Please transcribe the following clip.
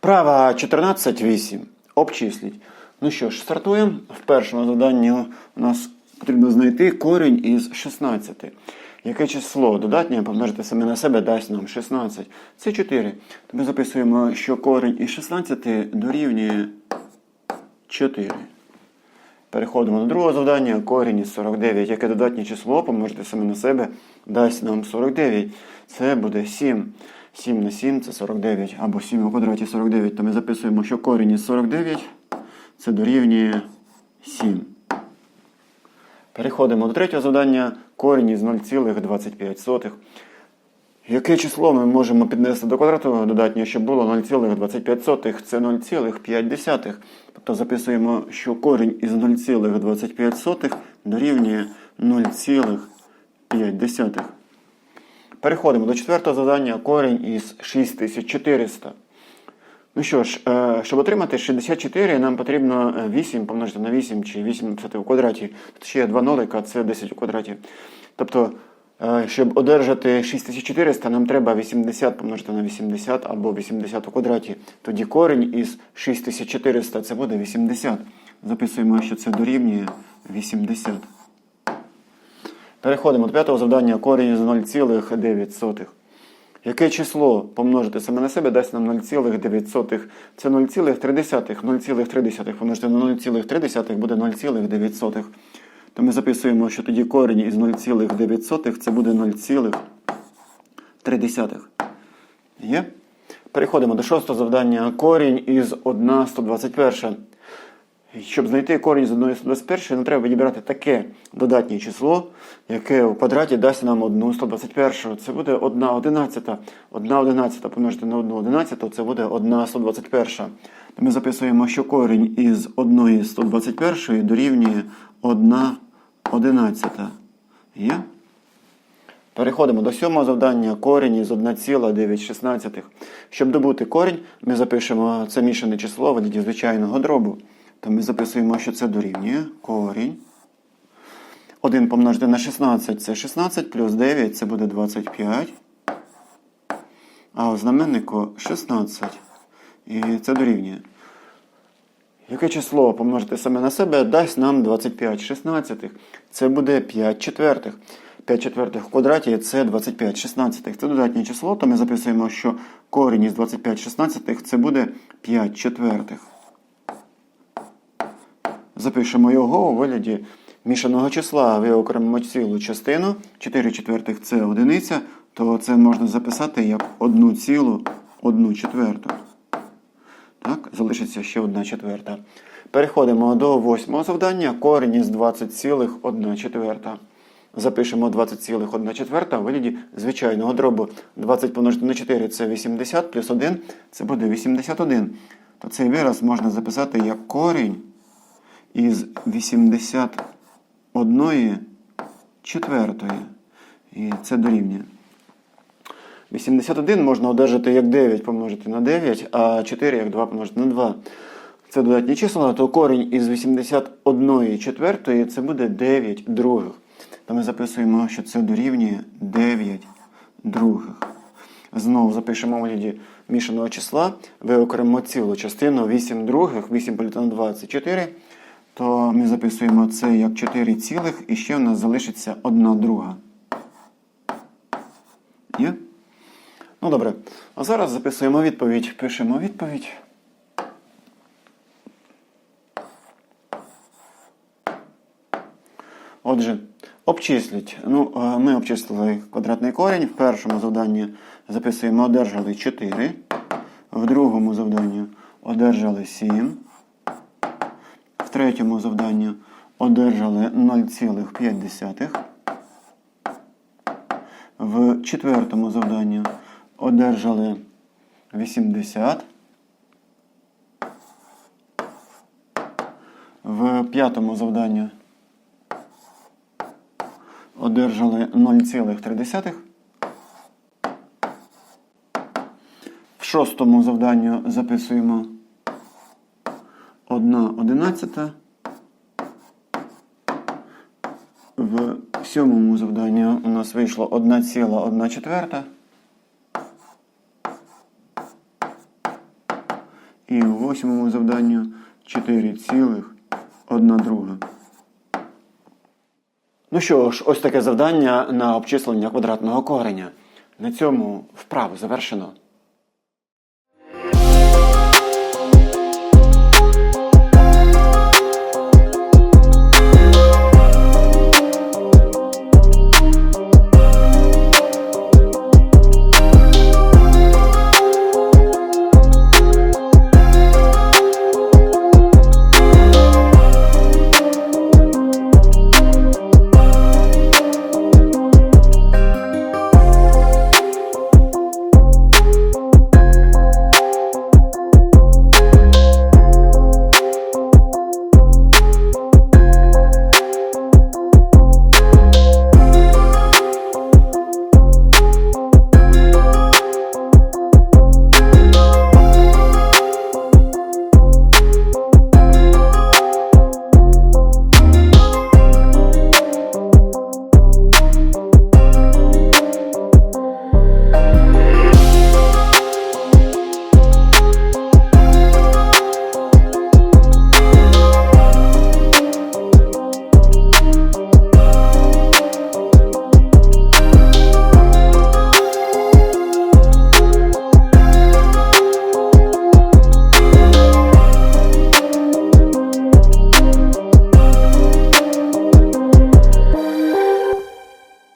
Вправа 14.8. Обчисліть. Ну що ж, стартуємо. В першому завданні у нас потрібно знайти корінь із 16. Яке число додатнє помножити саме на себе дасть нам 16. Це 4. То ми записуємо, що корінь із 16 дорівнює 4. Переходимо до другого завдання. Корінь із 49. Яке додатнє число помножити саме на себе дасть нам 49. Це буде 7. 7 на 7 це 49. Або 7 у квадраті 49. То ми записуємо, що корінь із 49 це дорівнює 7. Переходимо до третього завдання. Корінь із 0,25. Яке число ми можемо піднести до квадрату додатнє, щоб було 0,25? Це 0,5. Тобто записуємо, що корінь із 0,25 дорівнює 0,5. Переходимо до четвертого завдання. Корінь із 6400. Ну що ж, е, щоб отримати 64, нам потрібно е, 8 помножити на 8 чи 8 написати у квадраті. Тут ще є 2 нолика, це 10 у квадраті. Тобто, е, щоб одержати 6400, нам треба 80 помножити на 80 або 80 у квадраті. Тоді корінь із 6400 це буде 80. Записуємо, що це дорівнює 80. Переходимо до п'ятого завдання. Корінь з 0,9. Яке число помножити саме на себе дасть нам 0,9. Це 0,3. 0,3 помножити на 0,3 буде 0,9. То ми записуємо, що тоді корінь із 0,9 це буде 0,3. Є? Переходимо до шостого завдання. Корінь із 1 121. Щоб знайти корінь з 1 121, нам треба відібрати таке додатнє число, яке у квадраті дасть нам 1 121. Це буде 1 одинадцята. 1 одинадцята помножити на 1 одинадцяту, це буде 1 121. Ми записуємо, що корінь із 1 121 дорівнює 1 одинадцята. Є? Переходимо до сьомого завдання. Корінь із 1,916. Щоб добути корінь, ми запишемо це мішане число в звичайного дробу. То ми записуємо, що це дорівнює корінь. 1 помножити на 16 це 16, плюс 9 це буде 25. А у знаменнику 16. І це дорівнює. Яке число помножити саме на себе дасть нам 25 шістнадцятих. Це буде 5 четвертих. 5 четвертих в квадраті це 25 шістнадцятих. Це додатнє число, то ми записуємо, що корінь із 25 шістнадцятих це буде 5 четвертих. Запишемо його у вигляді мішаного числа. Виокремимо цілу частину. 4 четвертих це одиниця, то це можна записати як 1 цілу 1 четверту. Так, залишиться ще 1 четверта. Переходимо до восьмого завдання. Корінь із 20,1 четверта. Запишемо 20,1 четверта у вигляді звичайного дробу. 20 помножити на 4 це 80, плюс 1 це буде 81. То цей вираз можна записати як корінь із 81 четвертої. І це дорівнює. 81 можна одержати як 9 помножити на 9, а 4 як 2 помножити на 2. Це додатні числа, то корінь із 81 четвертої це буде 9 других. То ми записуємо, що це дорівнює 9 других. Знову запишемо в вигляді мішаного числа, виокремимо цілу частину 8 других, 8 поділити на 2 це 4. То ми записуємо це як 4 цілих, і ще в нас залишиться 1 друга. Є? Ну добре. А зараз записуємо відповідь. Пишемо відповідь. Отже, обчисліть. Ну, е, ми обчислили квадратний корінь. В першому завданні записуємо одержали 4. В другому завданні одержали 7. В третьому завданні одержали 0,5. В четвертому завданні одержали 80. В п'ятому завданні одержали 0,3. В шостому завданню записуємо 1 одинадцята. В сьомому завданні у нас вийшло 1,1 четверта. І у восьмому завданню 4,1 друга. Ну що ж, ось таке завдання на обчислення квадратного кореня. На цьому вправу завершено.